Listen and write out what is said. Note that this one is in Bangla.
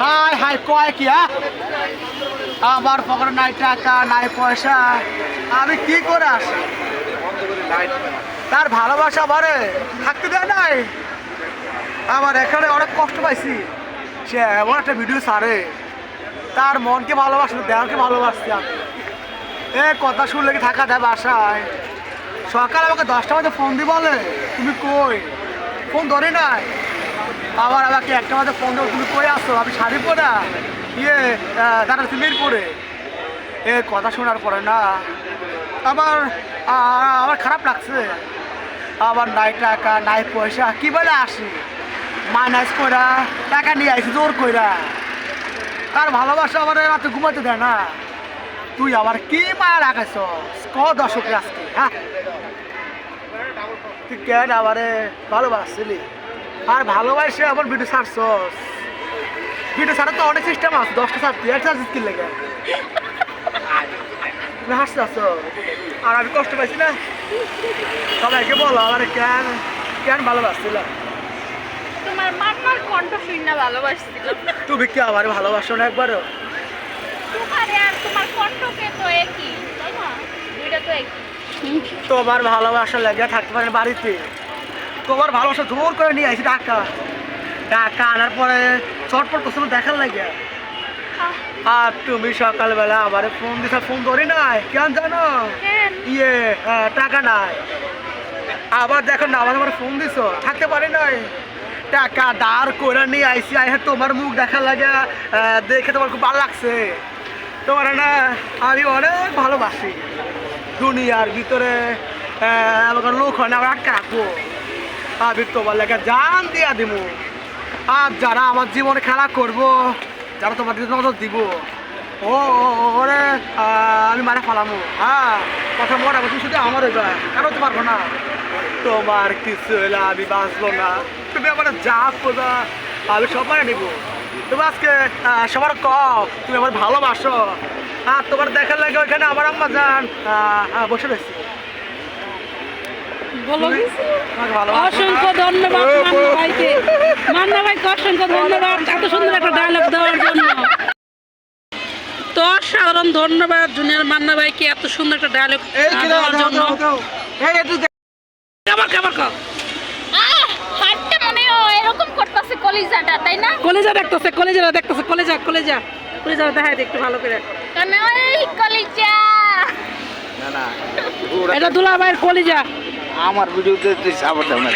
হাই হাই কয় কি হ্যাঁ? আমার পকেটে নাই টাকা, নাই পয়সা। আমি কি করে আসি? তার ভালোবাসা আমারে থাকতে দেয় নাই। আমার এখানে অনেক কষ্ট পাইছি। সে এমন একটা ভিডিও সারে তার মনকে ভালোবাসলো, দেহকে ভালোবাসছি আমি। এ কথা শুনলে কি থাকা দেয় বাসায়? সকাল আমাকে দশটা বাজে ফোন দি বলে, তুমি কই? ফোন ধরে নাই? আবার আমাকে একটা ফোন দেবো তুমি কই আসো আমি শাড়ি পরে। ইয়ে দাদা সিমেন্ট পরে। এ, কথা শোনার পরে না, আমার আমার খারাপ লাগছে। আবার নাই টাকা, নাই পয়সা, কি বলে আসি? মাইনাস কইরা, টাকা নিয়ে আইসি জোর কইরা। তার ভালোবাসা আমার রাতে ঘুমাতে দেয় না। তুই আবার কি মায়া রাখাইছ ক দর্শকের আজকে হ্যাঁ? তুই কেন আবারে ভালোবাসছিলি? আর ভালোবাসে আবার ভিডিও ছাড়ছস ভিডিও ছাড়া তো অনেক সিস্টেম আছে দশটা ছাড়তি এক চার্জ কি লেগে। হাসতে আসো আর আমি কষ্ট পাইছি না? সবাইকে বলো আমার কেন? কেন ভালোবাসছিলাম তোমার মান্নার কণ্ঠ শুনে ভালোবাসছিল। তুমি কি আমার ভালোবাসো না একবারও? তোমারে আর তোমার কণ্ঠকে তো একই তাই না? দুইটা তো একই। তোমার ভালোবাসা লেগে থাকতে পারে বাড়িতে। তোমার ভালোবাসা জোর করে নিয়ে আসি টাকা টাকা আনার পরে চটপট কোথাও দেখার লাগে। আর তুমি সকালবেলা আমার ফোন দিছা ফোন ধরি নাই। কেন জানো? ইয়ে টাকা নাই। আবার দেখো না আমার আমার ফোন দিছো। থাকতে পারি নাই। টাকা দাঁড় করে নিয়ে আইসি আই তোমার মুখ দেখা লাগে। দেখে তোমার খুব ভালো লাগছে। তোমার না আমি অনেক ভালোবাসি। দুনিয়ার ভিতরে লোক হয় না আমার আটকা রাখব। আমি তোমার লেগে জান দিয়া দিব আর যারা আমার জীবনে খেলা করব, যারা তোমার দিকে নজর দিব, ও ওরে আমি মারে ফেলামো। হ্যাঁ কথা তুমি শুধু আমার হয়ে যায় কেন হতে পারব না তোমার কিছু হলে আমি বাঁচবো না। তুমি আমার যা খোঁজা, আমি সব মানে নিবো। তুমি আজকে সবার কম তুমি আমার ভালোবাসো। আর তোমার দেখার লাগে ওইখানে আমার আম্মা যান বসে রয়েছি বলো তোমাকে ভালোবাসো না? অসংখ্য ধন্যবাদ মান্না ভাইকে। মান্না ভাইকে অসংখ্য ধন্যবাদ এত সুন্দর একটা ডায়লগ দেওয়ার জন্য। তো সাধারণ ধন্যবাদ জুনিয়র মান্না ভাইকে এত সুন্দর একটা ডায়লগ দেওয়ার জন্য। দাও, দাও। এই একটু দে- খাবার খাবার খাও হাতটা মনে হয় এরকম করতেছে কলিজাটা তাই না? কলেজা দেখতেছে কলেজা দেখতেছে কলেজা কলেজা। কলেজা দেখায় একটু ভালো করে। কারণ ওই কলিজা। না না। এটা দুলা ভাইয়ের কলেজা। আমার ভিডিওতে তুই সাপোর্ট দাও না